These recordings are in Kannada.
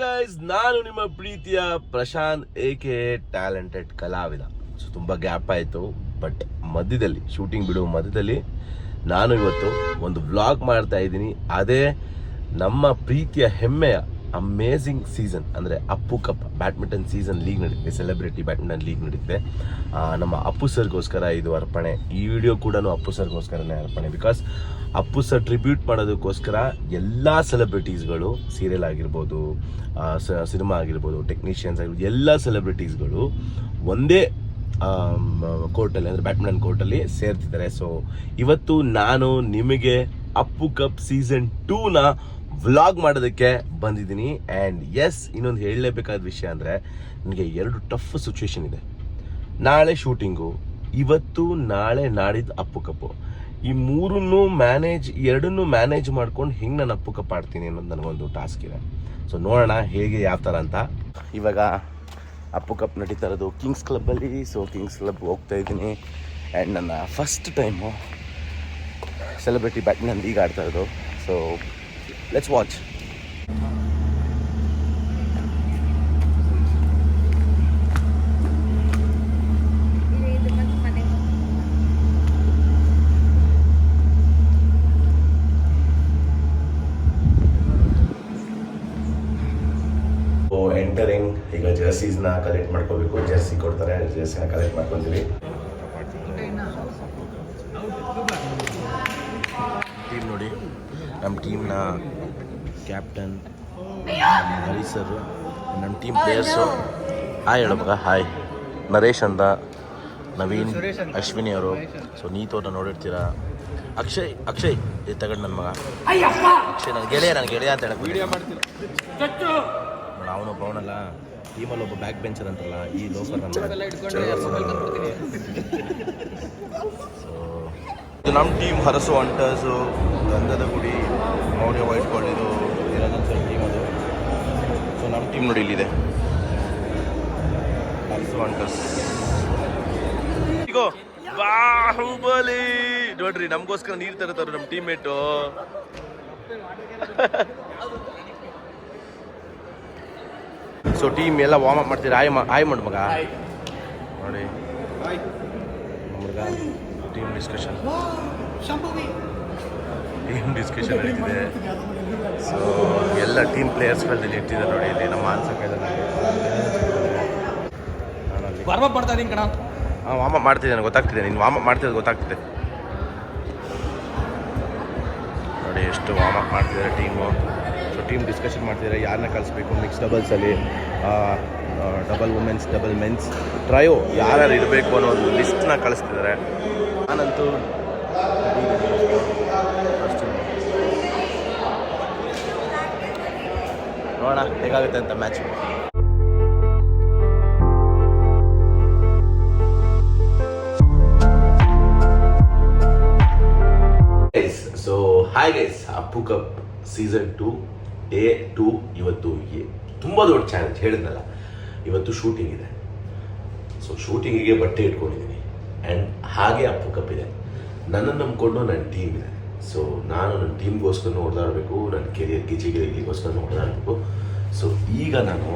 ಗೈಸ್ ನಾನು ನಿಮ್ಮ ಪ್ರೀತಿಯ ಪ್ರಶಾಂತ್ ಎ ಕೆ ಟ್ಯಾಲೆಂಟೆಡ್ ಕಲಾವಿದ. ಸೊ ತುಂಬ ಗ್ಯಾಪ್ ಆಯ್ತು ಬಟ್ ಮಧ್ಯದಲ್ಲಿ ಶೂಟಿಂಗ್ ಬಿಡುವ ಮಧ್ಯದಲ್ಲಿ ನಾನು ಇವತ್ತು ಒಂದು ವ್ಲಾಗ್ ಮಾಡ್ತಾ ಇದ್ದೀನಿ. ಅದೇ ನಮ್ಮ ಪ್ರೀತಿಯ ಹೆಮ್ಮೆಯ ಅಮೇಝಿಂಗ್ ಸೀಸನ್ ಅಂದರೆ Appu cup badminton season league ನಡೀತಿದೆ ಸೆಲೆಬ್ರಿಟಿ ಬ್ಯಾಡ್ಮಿಂಟನ್ ಲೀಗ್ ನಡೀತಿದೆ. ನಮ್ಮ ಅಪ್ಪು ಸರ್ಗೋಸ್ಕರ ಇದು ಅರ್ಪಣೆ. ಈ ವಿಡಿಯೋ ಕೂಡ ಅಪ್ಪು ಸರ್ಗೋಸ್ಕರನೇ ಅರ್ಪಣೆ. ಬಿಕಾಸ್ ಅಪ್ಪು ಸರ್ ಟ್ರಿಬ್ಯೂಟ್ ಮಾಡೋದಕ್ಕೋಸ್ಕರ ಎಲ್ಲ ಸೆಲೆಬ್ರಿಟೀಸ್ಗಳು ಸೀರಿಯಲ್ ಆಗಿರ್ಬೋದು ಸಿನಿಮಾ ಆಗಿರ್ಬೋದು ಟೆಕ್ನಿಷಿಯನ್ಸ್ ಆಗಿರ್ಬೋದು, ಎಲ್ಲ ಸೆಲೆಬ್ರಿಟೀಸ್ಗಳು ಒಂದೇ ಕೋರ್ಟಲ್ಲಿ ಅಂದರೆ ಬ್ಯಾಡ್ಮಿಂಟನ್ ಕೋರ್ಟಲ್ಲಿ ಸೇರ್ತಿದ್ದಾರೆ. ಸೊ ಇವತ್ತು ನಾನು ನಿಮಗೆ ಅಪ್ಪು ಕಪ್ ಸೀಸನ್ ಟೂನ ವ್ಲಾಗ್ ಮಾಡೋದಕ್ಕೆ ಬಂದಿದ್ದೀನಿ. ಆ್ಯಂಡ್ ಎಸ್ ಇನ್ನೊಂದು ಹೇಳಲೇಬೇಕಾದ ವಿಷಯ ಅಂದರೆ ನನಗೆ ಎರಡು ಟಫ್ ಸಿಚುವೇಶನ್ ಇದೆ. ನಾಳೆ ಶೂಟಿಂಗು ಇವತ್ತು ನಾಳೆ ನಾಡಿದ್ದು ಅಪ್ಪು ಕಪ್ಪು. ಈ ಮೂರನ್ನು ಮ್ಯಾನೇಜ್ ಎರಡನ್ನೂ ಮ್ಯಾನೇಜ್ ಮಾಡ್ಕೊಂಡು ಹೆಂಗೆ ನಾನು ಅಪ್ಪು ಕಪ್ ಆಡ್ತೀನಿ ಅನ್ನೋದು ನನಗೊಂದು ಟಾಸ್ಕ್ ಇದೆ. ಸೊ ನೋಡೋಣ ಹೇಗೆ, ಯಾವ ಥರ ಅಂತ. ಇವಾಗ ಅಪ್ಪು ಕಪ್ ನಡೀತಾ ಇರೋದು ಕಿಂಗ್ಸ್ ಕ್ಲಬ್ಬಲ್ಲಿ ಸೊ ಕಿಂಗ್ಸ್ ಕ್ಲಬ್ ಹೋಗ್ತಾ ಇದ್ದೀನಿ. ಆ್ಯಂಡ್ ನನ್ನ ಫಸ್ಟ್ ಟೈಮು ಸೆಲೆಬ್ರಿಟಿ ಬ್ಯಾಟ್ಮಿಂಟನ್ ಈಗ ಆಡ್ತಾ ಇರೋದು. So let's watch so entering ಈಗ ಜರ್ಸೀಸ್ನ ಕಲೆಕ್ಟ್ ಮಾಡ್ಕೋಬೇಕು ಜರ್ಸಿ ಕೊಡ್ತಾರೆ ಜರ್ಸಿನ ಕಲೆಕ್ಟ್ ಮಾಡ್ಕೊತೀವಿ ನಮ್ಮ ಟೀಮ್ನ ಕ್ಯಾಪ್ಟನ್ ಹರಿ ಸರ್ ನಮ್ಮ ಟೀಮ್ ಪ್ಲೇಯರ್ಸು ಹಾಯ್ ಹೇಳು ಮಗ ಹಾಯ್ ನರೇಶ್ ಅಂತ ನವೀನ್ ಅಶ್ವಿನಿ ಅವರು. ಸೊ ನೀತೋಟ ನೋಡಿರ್ತೀರಾ? ಅಕ್ಷಯ್ ಅಕ್ಷಯ್ ಇದು ತಗೊಂಡು ನನ್ನ ಮಗ. ಅಕ್ಷಯ್ ನನ್ನ ಗೆಳೆಯ ನನ್ನ ಗೆಳೆಯ ಅಂತ ಹೇಳಕ್ ಅವನು ಒಬ್ಬ ಅವನಲ್ಲ. ಟೀಮಲ್ಲಿ ಒಬ್ಬ ಬ್ಯಾಕ್ ಬೆಂಚರ್ ಅಂತಲ್ಲ ಈ ಲೋಕಲ್ ಸೊ ನಮ್ಮ ಟೀಮ್ ಹರಸು ಅಂಟರ್ಸು ಗಂಧದ ಗುಡಿ ಮೌರ್ಯ ವೈಟ್ ಕಾಲಿದು ಇರೋದಂತ ಟೀಮ್ ಅದು. ಸೊ ನಮ್ಮ ಟೀಮ್ ನೋಡಿ ಇಲ್ಲಿದೆ. ಹರಸು ಅಂಟರ್ಸ್ ಬಾಹುಬಲಿ ನೋಡ್ರಿ ನಮಗೋಸ್ಕರ ನೀರು ತರತಾರ ನಮ್ಮ ಟೀಮ್ ಮೇಟು ಸೊ ಟೀಮ್ ಎಲ್ಲ ವಾರ್ಮ್ ಅಪ್ ಮಾಡ್ತೀರಾ ಆಯ್ ಆಯ್ ಮಾಡು ಮಗ ನೋಡಿ. ನಮ್ಮ ಟೀಮ್ ಡಿಸ್ಕಷನ್. ಟೀಮ್ ಡಿಸ್ಕಷನ್ ನಡೀತಿದೆ. ಸೊ ಎಲ್ಲ ಟೀಮ್ ಪ್ಲೇಯರ್ಸ್ಗಳಲ್ಲಿ ಇರ್ತಿದ್ದಾರೆ ನೋಡಿ ಇಲ್ಲಿ. ನಮ್ಮ ಆನ್ಸರ್ ವಾರ್ಮ್ ಮಾಡ್ತಾ ಇದೀನಿ ಕಣ. ಹಾಂ ವಾರ್ಮ್ ಅಪ್ ಮಾಡ್ತಿದ್ದೇನೆ. ಗೊತ್ತಾಗ್ತಿದೆ. ನೀನು ವಾಮ್ ಅಪ್ ಮಾಡ್ತಿರೋದು ಗೊತ್ತಾಗ್ತಿದೆ. ನೋಡಿ ಎಷ್ಟು ವಾಮ್ ಅಪ್ ಮಾಡ್ತಿದ್ದಾರೆ ಟೀಮು ಸೊ ಟೀಮ್ ಡಿಸ್ಕಷನ್ ಮಾಡ್ತಿದ್ದಾರೆ. ಯಾರನ್ನ ಕಳಿಸ್ಬೇಕು? Mix ಡಬಲ್ಸಲ್ಲಿ double women's, double men's. Trio ಯಾರ್ಯಾರು ಇರಬೇಕು ಅನ್ನೋ ಒಂದು ಲಿಸ್ಟ್ನ ಕಳಿಸ್ತಿದ್ದಾರೆ ನಾನಂತೂ ನೋಡೋಣ, ಹೇಗಾಗುತ್ತೆ ಅಂತ match so hi guys Appu cup season two day two ಇವತ್ತು ತುಂಬ ದೊಡ್ಡ ಚಾಲೆಂಜ್ ಹೇಳಿದ್ನಲ್ಲ. ಇವತ್ತು ಶೂಟಿಂಗ್ ಇದೆ. ಸೊ ಶೂಟಿಂಗಿಗೆ ಬಟ್ಟೆ ಇಟ್ಕೊಂಡಿದ್ದೀನಿ ಆ್ಯಂಡ್ ಹಾಗೆ ಅಪ್ಪು ಇದೆ. ನನ್ನನ್ನು ನಂಬಿಕೊಂಡು ನನ್ನ ಟೀಮ್ ಇದೆ. ಸೊ ನಾನು ನನ್ನ ಟೀಮ್ಗೋಸ್ಕರ ಓಡಾಡಬೇಕು ನನ್ನ ಕೆರಿಯರ್ ಗಿಜಿ ಗಿರಿಗೋಸ್ಕರ ಹೊಡೆದಾಡಬೇಕು ಸೊ ಈಗ ನಾನು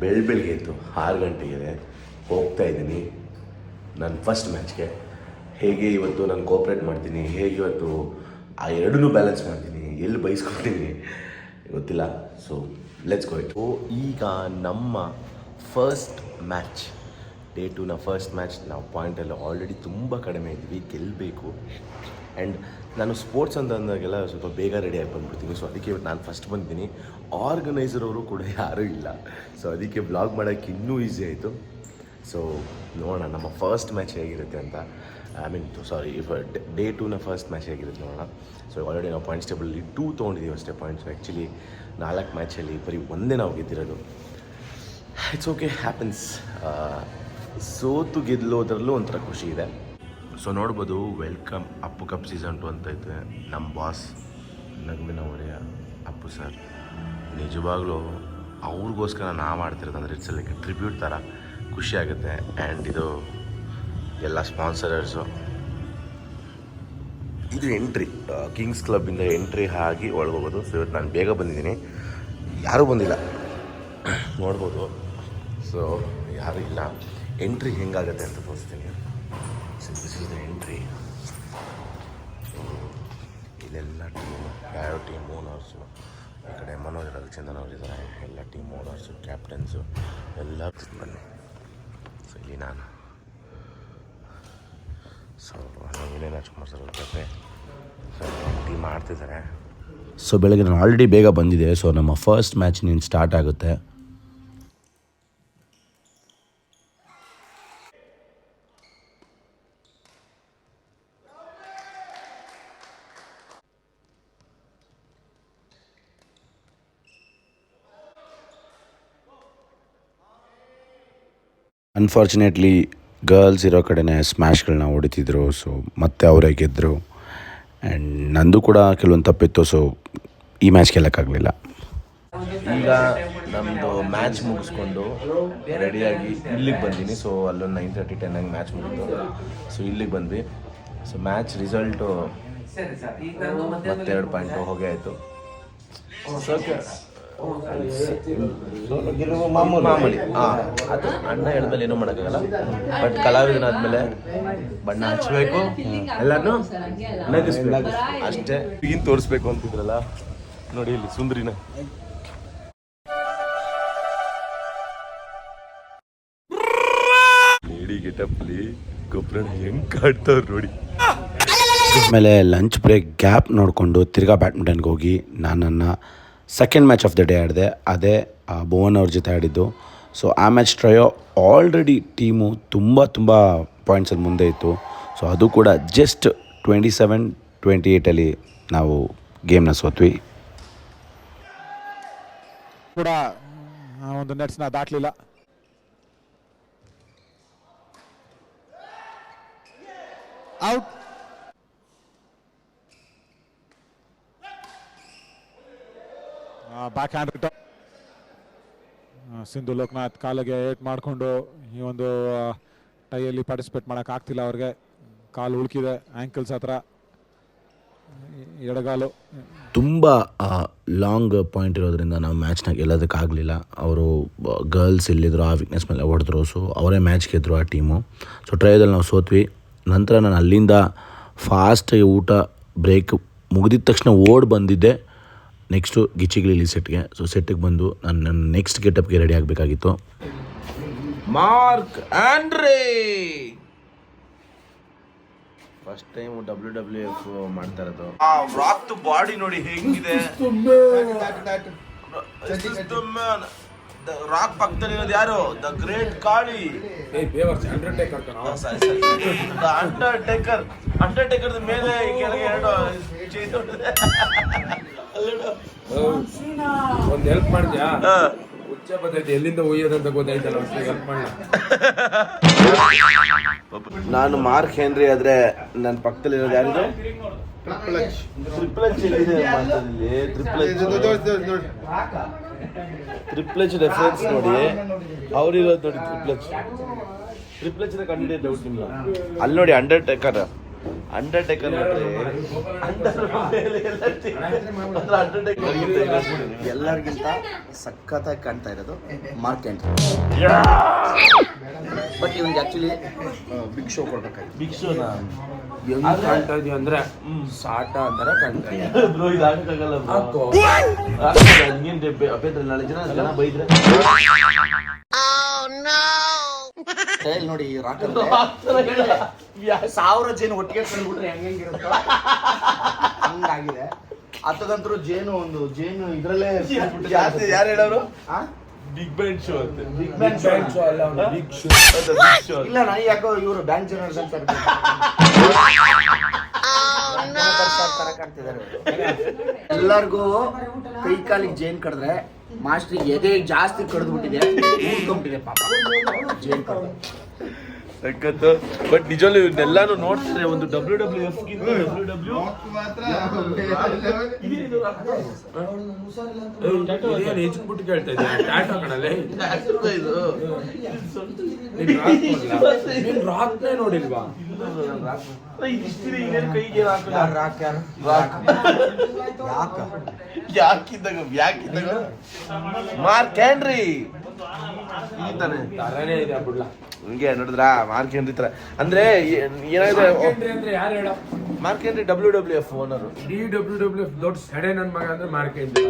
ಬೆಳ್ ಬೆಳಿಗ್ಗೆ ಎದ್ದು ಆರು ಗಂಟೆಗೆ ಹೋಗ್ತಾ ಇದ್ದೀನಿ. ನನ್ನ ಫಸ್ಟ್ ಮ್ಯಾಚ್ಗೆ ಹೇಗೆ ಇವತ್ತು ನಾನು ಕೋಪ್ರೇಟ್ ಮಾಡ್ತೀನಿ, ಹೇಗೆ ಇವತ್ತು ಆ ಎರಡನ್ನೂ ಬ್ಯಾಲೆನ್ಸ್ ಮಾಡ್ತೀನಿ, ಎಲ್ಲಿ ಬಯಸ್ಕೊಳ್ತೀನಿ ಗೊತ್ತಿಲ್ಲ. ಸೊ ಲೆಟ್ಸ್ ಗೋ ಇಟ್ ಓ, ಈಗ ನಮ್ಮ ಫಸ್ಟ್ ಮ್ಯಾಚ್ ಡೇ ಟೂನ ಫಸ್ಟ್ ಮ್ಯಾಚ್ ನಾವು ಪಾಯಿಂಟಲ್ಲಿ ಆಲ್ರೆಡಿ ತುಂಬ ಕಡಿಮೆ ಇದ್ವಿ ಗೆಲ್ಲಬೇಕು ಆ್ಯಂಡ್ ನಾನು ಸ್ಪೋರ್ಟ್ಸ್ ಅಂತ ಅಂದಾಗೆಲ್ಲ ಸ್ವಲ್ಪ ಬೇಗ ರೆಡಿಯಾಗಿ ಬಂದ್ಬಿಡ್ತೀನಿ. ಸೊ ಅದಕ್ಕೆ ನಾನು ಫಸ್ಟ್ ಬಂದಿದ್ದೀನಿ. ಆರ್ಗನೈಸರ್ ಅವರು ಕೂಡ ಯಾರೂ ಇಲ್ಲ. ಸೊ ಅದಕ್ಕೆ ಬ್ಲಾಗ್ ಮಾಡೋಕ್ಕೆ ಇನ್ನೂ ಈಸಿ ಆಯಿತು. ಸೊ ನೋಡೋಣ ನಮ್ಮ ಫಸ್ಟ್ ಮ್ಯಾಚ್ ಹೇಗಿರುತ್ತೆ ಅಂತ. I mean sorry if day ಟೂನ first match ಹೇಗಿರುತ್ತೆ ನೋಡೋಣ. ಸೊ ಆಲ್ರೆಡಿ ನಾವು ಪಾಯಿಂಟ್ಸ್ ಟೇಬಲಲ್ಲಿ ಟೂ ತೊಗೊಂಡಿದ್ದೀವಿ ಅಷ್ಟೇ ಪಾಯಿಂಟ್ಸ್ ಆ್ಯಕ್ಚುಲಿ ನಾಲ್ಕು ಮ್ಯಾಚಲ್ಲಿ ಬರೀ ಒಂದೇ ನಾವು ಗೆದ್ದಿರೋದು. ಇಟ್ಸ್ ಓಕೆ ಹ್ಯಾಪನ್ಸ್ ಸೋತು ಗೆಲ್ಲೋದ್ರಲ್ಲೂ ಒಂಥರ ಖುಷಿ ಇದೆ. ಸೊ ನೋಡ್ಬೋದು welcome Appu cup season two ಅಂತ ಐತೆ. ನಮ್ಮ ಬಾಸ್ ನಗುವಿನ ಒಡೆಯ ಅಪ್ಪು ಸರ್ ನಿಜವಾಗ್ಲೂ ಅವ್ರಿಗೋಸ್ಕರ ನಾವು ಆಡ್ತಿರೋದು ಅಂದರೆ ಇಟ್ಸ್ ಲೈಕ್ ಟ್ರಿಬ್ಯೂಟ್ ಥರ ಖುಷಿ ಆಗುತ್ತೆ. ಆ್ಯಂಡ್ ಇದು ಎಲ್ಲ ಸ್ಪಾನ್ಸರರ್ಸು ಇದು ಎಂಟ್ರಿ ಕಿಂಗ್ಸ್ ಕ್ಲಬ್ಬಿಂದ ಎಂಟ್ರಿ ಆಗಿ ಒಳಗೋಗೋದು. ಸೊ ಇವತ್ತು ನಾನು ಬೇಗ ಬಂದಿದ್ದೀನಿ. ಯಾರೂ ಬಂದಿಲ್ಲ. ನೋಡ್ಬೋದು. ಸೊ ಯಾರೂ ಇಲ್ಲ. ಎಂಟ್ರಿ ಹೆಂಗಾಗತ್ತೆ ಅಂತ ತೋರಿಸ್ತೀನಿ. So this is the entry ಇಲ್ಲೆಲ್ಲ ಟೀಮು ಯಾವ್ಯಾವ ಟೀಮ್ ಓನರ್ಸು ಈ ಕಡೆ ಮನೋಜ್, ರವಿಚಂದ್ರನ್ ಅವರು ಇದ್ದಾರೆ ಎಲ್ಲ ಟೀಮ್ ಓನರ್ಸು ಕ್ಯಾಪ್ಟನ್ಸು ಎಲ್ಲ ಬನ್ನಿ. ಸೊ ಇಲ್ಲಿ ನಾನು. ಸೊ ವಿನಯ್ ರಾಜ್ಕುಮಾರ್ ಸರ್ ಜೊತೆ ಸೊ ಟೀಮ್ ಆಡ್ತಿದ್ದಾರೆ ಸೊ ಬೆಳಗ್ಗೆ ನಾನು ಆಲ್ರೆಡಿ ಬೇಗ ಬಂದಿದೆ. ಸೊ ನಮ್ಮ ಫಸ್ಟ್ ಮ್ಯಾಚ್ ನೀನು ಸ್ಟಾರ್ಟ್ ಆಗುತ್ತೆ. ಅನ್ಫಾರ್ಚುನೇಟ್ಲಿ ಗರ್ಲ್ಸ್ ಇರೋ ಕಡೆನೇ ಸ್ಮ್ಯಾಶ್ಗಳನ್ನ ಹೊಡಿತಿದ್ರು ಸೊ ಮತ್ತೆ ಅವರೇ ಗೆದ್ದರು ಆ್ಯಂಡ್ ನಂದು ಕೂಡ ಕೆಲವೊಂದು ತಪ್ಪಿತ್ತು ಸೊ ಈ ಮ್ಯಾಚ್ ಗೆಲ್ಲಕ್ಕಾಗಲಿಲ್ಲ. ಈಗ ನಮ್ಮದು ಮ್ಯಾಚ್ ಮುಗಿಸ್ಕೊಂಡು ರೆಡಿಯಾಗಿ ಇಲ್ಲಿಗೆ ಬಂದೀನಿ ಸೊ ಅಲ್ಲೊಂದು ನೈನ್ ತರ್ಟಿ ಟೆನ್ ಹಂಗೆ ಮ್ಯಾಚ್ ಮುಗಿದು ಸೊ ಇಲ್ಲಿಗೆ ಬಂದ್ವಿ. ಸೊ ಮ್ಯಾಚ್ ರಿಸಲ್ಟು ಮತ್ತೆರಡು ಪಾಯಿಂಟು ಹೋಗೇ ಆಯಿತು. ಮಾಮೂಲಿ. ಹಾಂ ಅದು ಅಣ್ಣ ಹೇಳಿದ್ಮೇಲೆ ಏನೂ ಮಾಡೋಕ್ಕಾಗಲ್ಲ. ಬಟ್ ಕಲಾವಿದನಾದ್ಮೇಲೆ ಬಣ್ಣ ಹಚ್ಚಬೇಕು ಎಲ್ಲಾನು ನಗಿಸ್ಬೇಕು ಅಷ್ಟೇ. ಈಗಿನ ತೋರಿಸ್ಬೇಕು ಅಂತಿದ್ರಲ್ಲ? ನೋಡಿ ಇಲ್ಲಿ ಸುಂದ್ರಿನ. ಲೇಡಿ ಗೆಟಪ್ಲಿ ಗೊಬ್ಬರ ಹೆಂಗ್ ಕಾಡ್ತಾವ್ರು ನೋಡಿ. ಆಮೇಲೆ ಲಂಚ್ ಬ್ರೇಕ್ ಗ್ಯಾಪ್ ನೋಡಿಕೊಂಡು ತಿರ್ಗಾ ಬ್ಯಾಡ್ಮಿಂಟನ್ಗೆ ಹೋಗಿ ನಾನನ್ನು ನನ್ನ second match of the day ಆಡಿದೆ, ಅದೇ ಭುವನ್ ಅವ್ರ ಜೊತೆ ಆಡಿದ್ದು. ಸೊ ಆ ಮ್ಯಾಚ್ ಟ್ರಯೋ ಆಲ್ರೆಡಿ ಟೀಮು ತುಂಬ ತುಂಬ ಪಾಯಿಂಟ್ಸಲ್ಲಿ ಮುಂದೆ ಇತ್ತು. ಸೊ ಅದು ಕೂಡ ಜಸ್ಟ್ ಟ್ವೆಂಟಿ ಸೆವೆನ್ ಟ್ವೆಂಟಿ ಏಯ್ಟಲ್ಲಿ ನಾವು ಗೇಮ್ನ ಸೋತ್ವಿ. ಕೂಡ ಒಂದು ನೆಟ್ಸ್ನ ದಾಟಲಿಲ್ಲ. Out backhand return Sindhu Lokanath ಕಾಲಿಗೆ ಏಟ್ ಮಾಡಿಕೊಂಡು ಈ ಒಂದು ಟೈಯಲ್ಲಿ ಪಾರ್ಟಿಸಿಪೇಟ್ ಮಾಡೋಕೆ ಆಗ್ತಿಲ್ಲ ಅವ್ರಿಗೆ. ಕಾಲು ಉಳುಕಿದೆ ಆ್ಯಂಕಲ್ಸ್ ಹತ್ರ. ಎಡಗಾಲು. ತುಂಬ ಲಾಂಗ್ ಪಾಯಿಂಟ್ ಇರೋದ್ರಿಂದ ನಾವು ಮ್ಯಾಚ್ನ ಗೆಲ್ಲೋದಕ್ಕಾಗಲಿಲ್ಲ ಅವರು ಗರ್ಲ್ಸ್ ಇಲ್ಲಿದ್ರು ಆ ವೀಕ್ನೆಸ್ ಮೇಲೆ ಹೊಡೆದ್ರು. ಸೊ ಅವರೇ ಮ್ಯಾಚ್ ಗೆದ್ದರು ಆ ಟೀಮು ಸೊ ಟ್ರೈದಲ್ಲಿ ನಾವು ಸೋತ್ವಿ. ನಂತರ ನಾನು ಅಲ್ಲಿಂದ ಫಾಸ್ಟ್ ಊಟ ಬ್ರೇಕ್ ಮುಗಿದಿದ ತಕ್ಷಣ ಓಡ್ ಬಂದಿದ್ದೆ. ನೆಕ್ಸ್ಟು ಗಿಚ್ಚಿಗಿಲಿ ಸೆಟ್ಗೆ. ಸೊ ಸೆಟ್ಟಿಗೆ ಬಂದು ನಾನು ನನ್ನ ನೆಕ್ಸ್ಟ್ ಗೆಟಪ್ಗೆ ರೆಡಿ ಆಗಬೇಕಾಗಿತ್ತು. Mark Andre! First time W W F ಮಾಡ್ತಾ ಇರೋದು. ಆ ರಾಕ್ ಬಾಡಿ ನೋಡಿ ಹೆಂಗಿದೆ. ರಾಕ್ ಪಕ್ಕದಲ್ಲಿ ಇರೋದು ಯಾರು? The great Khali Undertaker Undertaker ಮೇಲೆ ಈ ಕೆಳಗೆ ಎರಡು. ಒಂದ್ ಹೆಲ್ಪ್ ಮಾಡ್ತೀಯಾ. ಹುಚ್ಚ ಬರ್ತೈತೆ ಎಲ್ಲಿಂದ ಒಯ್ಯೋದಂತ ಗೊತ್ತಾಯ್ತಲ್ಲ ಹೆಲ್ಪ್ ಮಾಡ ನಾನು ಮಾರ್ಕ್ ಹೆನ್ರಿ ಆದ್ರೆ ನನ್ನ ಪಕ್ಕದಲ್ಲಿ ಇರೋದು ಯಾರಿದು? ಟ್ರಿಪಲ್ ಎಚ್ ಎಲ್ಲಿದೆ ಮಾತಾಡಲಿ triple H triple H reference ನೋಡಿ. ಅವ್ರಿರೋದು ನೋಡಿ ಟ್ರಿಪಲ್ ಎಚ್ ಟ್ರಿಪಲ್ ಎಚ್ ಕಂಡಿದೆ ಡೌಟ್ ನಿಮ್ಗೆ ಅಲ್ಲಿ ನೋಡಿ ಅಂಡರ್ಟೇಕರ್ ನೋಡ್ರಿ ಅಂಡರ್ಟೇಕರ್ ಎಲ್ಲರಿಗಿಂತ ಸಖತ್ತಾಗಿ ಕಾಣ್ತಾ ಇರೋದು ಮಾರ್ಕ್ ಎಂಟ್ ಬಟ್ ಇವನ್ಗೆ ಆಕ್ಚುಲಿ ಬಿಗ್ ಶೋ ಕೊಡ್ಬೇಕಾಗಿತ್ತು. ಬಿಗ್ ಶೋನಾ ಹೆಂಗ್ ಕಾಣ್ತಾ ಇದೀಯ ಅಂದ್ರೆ ಸಾಟ ಕಾಣ್ತಾ ಬ್ರೋ ಇದು. ಹಾಕು. ಹಿಂಗೇನ್ ಅಭ್ಯಂತರ ನಾಳೆ ಜನ ಜನ ಬೈದ್ರೆ? ಸ್ಟೈಲ್ ನೋಡಿ ರಾಕಂದ್ರೆ ಸಾವಿರ ಜೇನು ಒಟ್ಟಿಗೆ ಕಂಡ್ಬಿಟ್ರೆ ಹೆಂಗ್ ಹೆಂಗಿರುತ್ತೋ ಹಂಗಾಗಿದೆ. ಹತ್ತದಂತರೂ ಜೇನು ಒಂದು ಜೇನು ಇದ್ರಲ್ಲೇ ಜಾಸ್ತಿ ಯಾರು ಹೇಳೋರು? ಆ? ಬಿಗ್ ಬ್ಯಾಂಡ್ ಶೋ ಅಂತ. Big band show. ಅಂತ ಅಲ್ಲ ಅವ್ನು, ಶೋ ಅದು ಬಿಗ್ ಶೋ ಇಲ್ಲ ನಾನು ಯಾಕೋ ಇವರು ಬ್ಯಾಂಕ್ ಜನರ್ಸ್ ಅಂತ ಎಲ್ಲರಿಗೂ ಕೈ ಕಾಲಿಗೆ ಜೇನ್ ಕಡಿದ್ರೆ ಮಾಸ್ಟ್ರಿಗೆ ಎದೆ ಜಾಸ್ತಿ ಕಡ್ದು ಬಿಟ್ಟಿದೆ ಪಾಪ. ಜೇನ್ ಕಡ್ದು. ಸಖತ್ತು ಬಟ್ ನಿಜವಲ್ಲೂ ಇವನ್ನೆಲ್ಲಾನು ನೋಡ್ತಾರೆ ಒಂದು ಡಬ್ಲ್ಯೂ ಡಬ್ಲ್ಯೂ ಎಫ್ ಡಬ್ಲ್ಯೂ ಹೆಚ್ಚಿಬಿಟ್ಟು ಕೇಳ್ತಾ ಇದ್ದೀನಿ ರಾಕ್ ರಾಕ್ನೇ ನೋಡಿಲ್ವಾ? ಯಾಕಿದ್ದಾಗ ಯಾಕಿದ್ದಾಗ? ಮಾರ್ಕ್ ಹ್ಯಾನ್ರಿ ಈ ತಾನೆ ತರನೇ ಇದೆ ಬಿಡ್ಲ. ಹಿಂಗೆ ನೋಡಿದ್ರ? ಮಾರ್ಕ್ ಹೆನ್ರಿ ತರ. ಅಂದ್ರೆ ಏನಾಗಿದೆ? ಅಂದ್ರೆ ಯಾರು ಹೇಳ? Mark Henry W W F owner D W W ದೊಡ್ಡ ಸಡೆ ನನ್ ಮಗ ಅಂದ್ರೆ ಮಾರ್ಕ್ ಹೆನ್ರಿ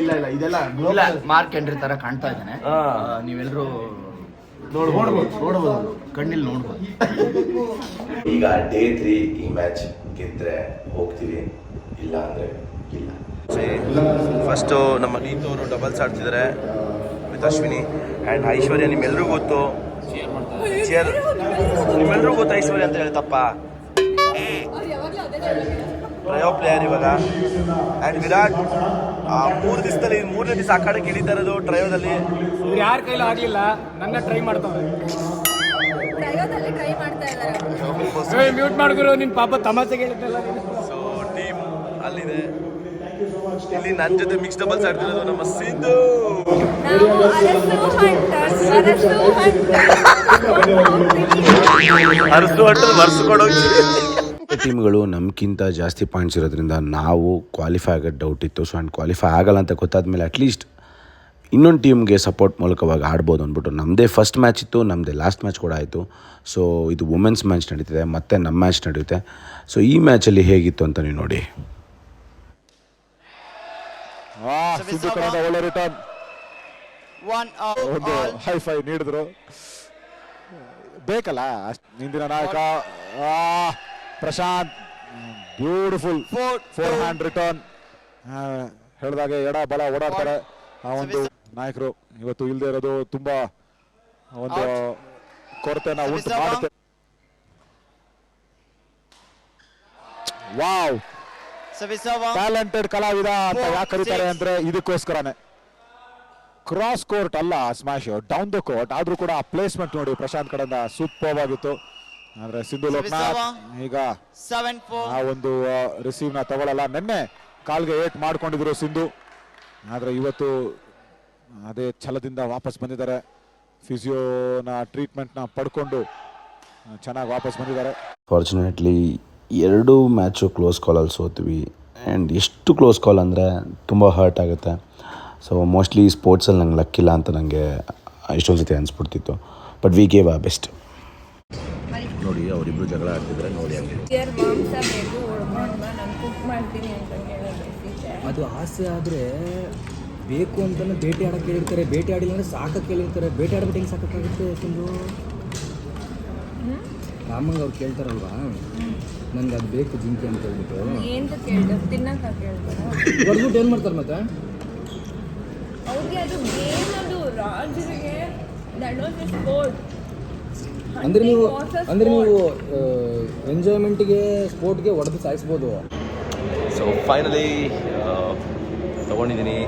ಇಲ್ಲ ಇಲ್ಲ ಇದೆಲ್ಲ ಇಲ್ಲ. ಮಾರ್ಕ್ ಹೆನ್ರಿ ತರ ಕಾಣ್ತಾ ಇದ್ದಾನೆ. ನೀವೆಲ್ಲರೂ ನೋಡ್ಬೋದು. ನೋಡ್ಬೋದು ಕಣ್ಣಿಲ್ ನೋಡ್ಬೋದು. ಈಗ ಡೇ ತ್ರೀ ಈ ಮ್ಯಾಚ್ ಗೆದ್ರೆ ಹೋಗ್ತೀವಿ. ಇಲ್ಲ ಅಂದ್ರೆ ಇಲ್ಲ. ಫಸ್ಟು ನಮ್ಮ ನೀತು ಅವರು ಡಬಲ್ಸ್ ಆಡ್ತಿದ್ದಾರೆ ವಿತ್ ಅಶ್ವಿನಿ ಆ್ಯಂಡ್ ಐಶ್ವರ್ಯ ನಿಮ್ಮೆಲ್ಲರೂ ಗೊತ್ತು? ಚೇರ್ ನಿಮ್ಮೆಲ್ರಿಗೂ ಗೊತ್ತು ಐಶ್ವರ್ಯ ಅಂತ ಹೇಳಿ ತಪ್ಪ ಪ್ರಯೋ ಪ್ಲೇಯರ್ ಇವಾಗ. ಆ್ಯಂಡ್ ವಿರಾಟ್ ಆ, ಮೂರು ದಿವಸದಲ್ಲಿ ಮೂರನೇ ದಿವಸ ಆಕಡೆ ಇಳಿತಾ ಇರೋದು ಟ್ರಯೋದಲ್ಲಿ. ಯಾರ ಕೈಲಿ ಆಗಲಿಲ್ಲ ನನ್ನ ಟ್ರೈ ಮಾಡ್ತಾವೆ ಮ್ಯೂಟ್ ಮಾಡಿದ್ರು ನಿಮ್ಮ ಪಾಪ ತಮಾಷೆಗೆ ಹೇಳಿದ್ದಲ್ಲ ಸೊ ಟೀಮ್ ಅಲ್ಲಿದೆ. ಇಲ್ಲಿ ನನ್ನ ಜೊತೆ ಮಿಕ್ಸ್ ಡಬಲ್ಸ್ ಆಡ್ತಿರೋದು ನಮ್ಮ ಸಿಂಧು ಅರಸು ಹಟ್ಟು ಬರ್ಸ್ಕೊಡೋಗಿ ಟೀಮ್ಗಳು ನಮ್ಗಿಂತ ಜಾಸ್ತಿ ಪಾಯಿಂಟ್ಸ್ ಇರೋದ್ರಿಂದ ನಾವು ಕ್ವಾಲಿಫೈ ಆಗೋ ಡೌಟ್ ಇತ್ತು. ಸೊ ಆ್ಯಂಡ್ ಕ್ವಾಲಿಫೈ ಆಗಲ್ಲ ಅಂತ ಗೊತ್ತಾದ್ಮೇಲೆ ಅಟ್ಲೀಸ್ಟ್ ಇನ್ನೊಂದು ಟೀಮ್ಗೆ ಸಪೋರ್ಟ್ ಮೂಲಕವಾಗಿ ಆಡ್ಬೋದು ಅಂದ್ಬಿಟ್ಟು ನಮ್ಮದೇ ಫಸ್ಟ್ ಮ್ಯಾಚ್ ಇತ್ತು ನಮ್ಮದೇ ಲಾಸ್ಟ್ ಮ್ಯಾಚ್ ಕೂಡ ಆಯಿತು. ಸೊ ಇದು ವುಮೆನ್ಸ್ ಮ್ಯಾಚ್ ನಡೀತಿದೆ ಮತ್ತು ನಮ್ಮ ಮ್ಯಾಚ್ ನಡೆಯುತ್ತೆ ಸೊ ಈ ಮ್ಯಾಚಲ್ಲಿ ಹೇಗಿತ್ತು ಅಂತ ನೀವು ನೋಡಿ. ಆ ಕನ್ನಡ ಒಳ್ಳೆ ರಿಟರ್ನ್ ಒಂದು ಹೈ ಫೈ ನೀಡಿದ್ರು. ಬೇಕಲ್ಲ? ಇಂದಿನ ನಾಯಕ ಆ Prashant beautiful forehand return ಹೇಳಿದಾಗೆ ಎಡ ಬಲ ಓಡಾಡ್ತಾರೆ ಆ ಒಂದು ನಾಯಕರು. ಇವತ್ತು ಇಲ್ಲದೆ ಇರೋದು ತುಂಬಾ ಒಂದು ಕೊರತೆನ ಉಂಟು ಮಾಡುತ್ತೆ ವಾವ್! ಟ್ಯಾಲೆಂಟೆಡ್ ಕಲಾವಿದ ಅಂತ ಯಾಕೆ ಕರೀತಾರೆ ಅಂದ್ರೆ ಇದಕ್ಕೋಸ್ಕರನೇ. ಕ್ರಾಸ್ ಕೋರ್ಟ್ ಅಲ್ಲ ಸ್ಮ್ಯಾಶ್ ಡೌನ್ ದ ಕೋರ್ಟ್ ಆದ್ರೂ ಕೂಡ ಆ ಪ್ಲೇಸ್ಮೆಂಟ್ ನೋಡಿ ಪ್ರಶಾಂತ್ ಕಡೆಯಿಂದ ಸೂಪರ್ ಆಗಿತ್ತು. ಆದ್ರೆ ಸಿಂಧು ಲೋಕನಾಥ್ ಈಗ ಆ ಒಂದು ರಿಸೀವ್ನ ತಗೊಳ್ಳಲ್ಲ ನಿನ್ನೆ ಕಾಲ್ಗೆ ಏಟ್ ಮಾಡ್ಕೊಂಡಿದ್ರು ಸಿಂಧು. ಆದ್ರೆ ಇವತ್ತು ಅದೇ ಛಲದಿಂದ ವಾಪಸ್ ಬಂದಿದ್ದಾರೆ. ಫಿಸಿಯೋನ ಟ್ರೀಟ್ಮೆಂಟ್ನ ಪಡ್ಕೊಂಡು ಚೆನ್ನಾಗಿ ವಾಪಸ್ ಬಂದಿದ್ದಾರೆ. ಫಾರ್ಚುನೇಟ್ಲಿ ಎರಡೂ ಮ್ಯಾಚು ಕ್ಲೋಸ್ ಕಾಲಲ್ಲಿ ಸೋತ್ವಿ. ಆ್ಯಂಡ್ ಎಷ್ಟು ಕ್ಲೋಸ್ ಕಾಲ್ ಅಂದರೆ ತುಂಬ ಹರ್ಟ್ ಆಗುತ್ತೆ. ಸೊ ಮೋಸ್ಟ್ಲಿ ಸ್ಪೋರ್ಟ್ಸಲ್ಲಿ ನಂಗೆ ಲಕ್ಕಿಲ್ಲ ಅಂತ ನನಗೆ ಎಷ್ಟೊಂದು ಜೊತೆ ಅನಿಸ್ಬಿಡ್ತಿತ್ತು. But we gave a best ನೋಡಿ ಅವರಿಬ್ಬರು ಜಗಳ ಆಡ್ತಿದ್ರೆ ನೋಡಿ ಅದು ಆಸೆ ಆದರೆ ಬೇಕು ಅಂತಲೇ ಭೇಟಿ ಆಡೋಕೆ ಕೇಳಿರ್ತಾರೆ ಭೇಟಿ ಆಡಿಲ್ಲ ಅಂದರೆ ಸಾಕಕ್ಕೆ ಕೇಳಿರ್ತಾರೆ ಭೇಟಿ ಆಡ್ಬಿಟ್ಟು ಹೆಂಗೆ ಸಾಕಾಗುತ್ತೆ ಯಾಕೆಂದು ರಾಮಂಗ್ ಅವ್ರು ಕೇಳ್ತಾರಲ್ವಾ? ನನಗೆ ಅದು ಬೇಕು ಜಿಂಕೆ ಅಂತ ಹೇಳ್ಬಿಟ್ಟು. ತಿನ್ನಕ್ಕ ಕೇಳ್ತಾರೆ ಹೊಡೆದ್ಬಿಟ್ಟು ಏನು ಮಾಡ್ತಾರೆ ಮತ್ತೆ? ಅವ್ರಿಗೆ ಅದು ಗೇಮ್ ಅದು ರಾಜರಿಗೆ ದಟ್ ವಾಸ್ ಸ್ಪೋರ್ಟ್ ಅಂದರೆ ನೀವು ಅಂದ್ರೆ ನೀವು ಎಂಜಾಯ್ಮೆಂಟಿಗೆ ಸ್ಪೋರ್ಟ್ಗೆ ಹೊಡೆದು ಸಾಯಿಸ್ಬೋದು. ಸೊ ಫೈನಲಿ ತೊಗೊಂಡಿದ್ದೀನಿ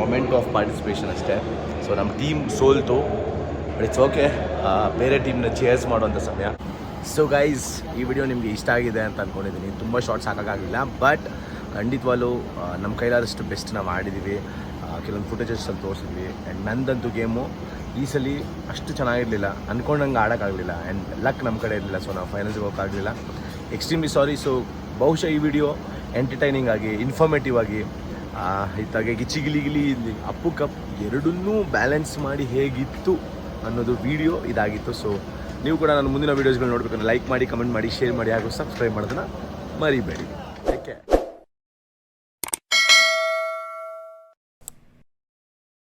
ಮೊಮೆಂಟ್ ಆಫ್ ಪಾರ್ಟಿಸಿಪೇಷನ್ ಅಷ್ಟೇ. ಸೊ ನಮ್ಮ ಟೀಮ್ ಸೋಲ್ತು. ಬಟ್ ಇಟ್ಸ್ ಓಕೆ ಬೇರೆ ಟೀಮ್ನ ಚೇರ್ಸ್ ಮಾಡುವಂಥ ಸಮಯ. ಸೊ ಗೈಸ್ ಈ ವಿಡಿಯೋ ನಿಮಗೆ ಇಷ್ಟ ಆಗಿದೆ ಅಂತ ಅಂದ್ಕೊಂಡಿದ್ದೀನಿ ತುಂಬ ಶಾರ್ಟ್ಸ್ ಹಾಕೋಕ್ಕಾಗಿಲ್ಲ ಬಟ್ ಖಂಡಿತವಾಗ್ಲೂ ನಮ್ಮ ಕೈಲಾದಷ್ಟು ಬೆಸ್ಟ್ ನಾವು ಆಡಿದ್ದೀವಿ ಕೆಲವೊಂದು ಫುಟೇಜಸ್ ಅಲ್ಲಿ ತೋರಿಸಿದ್ವಿ. ಆ್ಯಂಡ್ ನಂದಂತೂ ಗೇಮು ಈ ಸಲ ಅಷ್ಟು ಚೆನ್ನಾಗಿರಲಿಲ್ಲ. ಅಂದ್ಕೊಂಡಂಗೆ ಆಡೋಕ್ಕಾಗಲಿಲ್ಲ. ಆ್ಯಂಡ್ ಲಕ್ ನಮ್ಮ ಕಡೆ ಇರಲಿಲ್ಲ ಸೊ ನಾವು ಫೈನಲ್ಸ್ಗೆ ಹೋಗೋಕ್ಕಾಗಲಿಲ್ಲ ಎಕ್ಸ್ಟ್ರೀಮ್ಲಿ ಸಾರಿ ಸೊ ಬಹುಶಃ ಈ ವಿಡಿಯೋ ಎಂಟರ್ಟೈನಿಂಗ್ ಆಗಿ ಇನ್ಫಾರ್ಮೇಟಿವ್ ಆಗಿ ಇತ್ತಾಗೆ ಗಿಚ್ಚಿ ಗಿಲಿ ಗಿಲಿ ಇಲ್ಲಿ ಅಪ್ಪು ಕಪ್ ಎರಡನ್ನೂ ಬ್ಯಾಲೆನ್ಸ್ ಮಾಡಿ ಹೇಗಿತ್ತು ಅನ್ನೋದು ವಿಡಿಯೋ ಇದಾಗಿತ್ತು. ಸೊ ನೀವು ಕೂಡ ನಾನು ಮುಂದಿನ ವೀಡಿಯೋಸ್ಗಳು ನೋಡಬೇಕಂದ್ರೆ ಲೈಕ್ ಮಾಡಿ ಕಮೆಂಟ್ ಮಾಡಿ ಶೇರ್ ಮಾಡಿ ಹಾಗೂ ಸಬ್ಸ್ಕ್ರೈಬ್ ಮಾಡೋದನ್ನ ಮರಿಬೇಡಿ.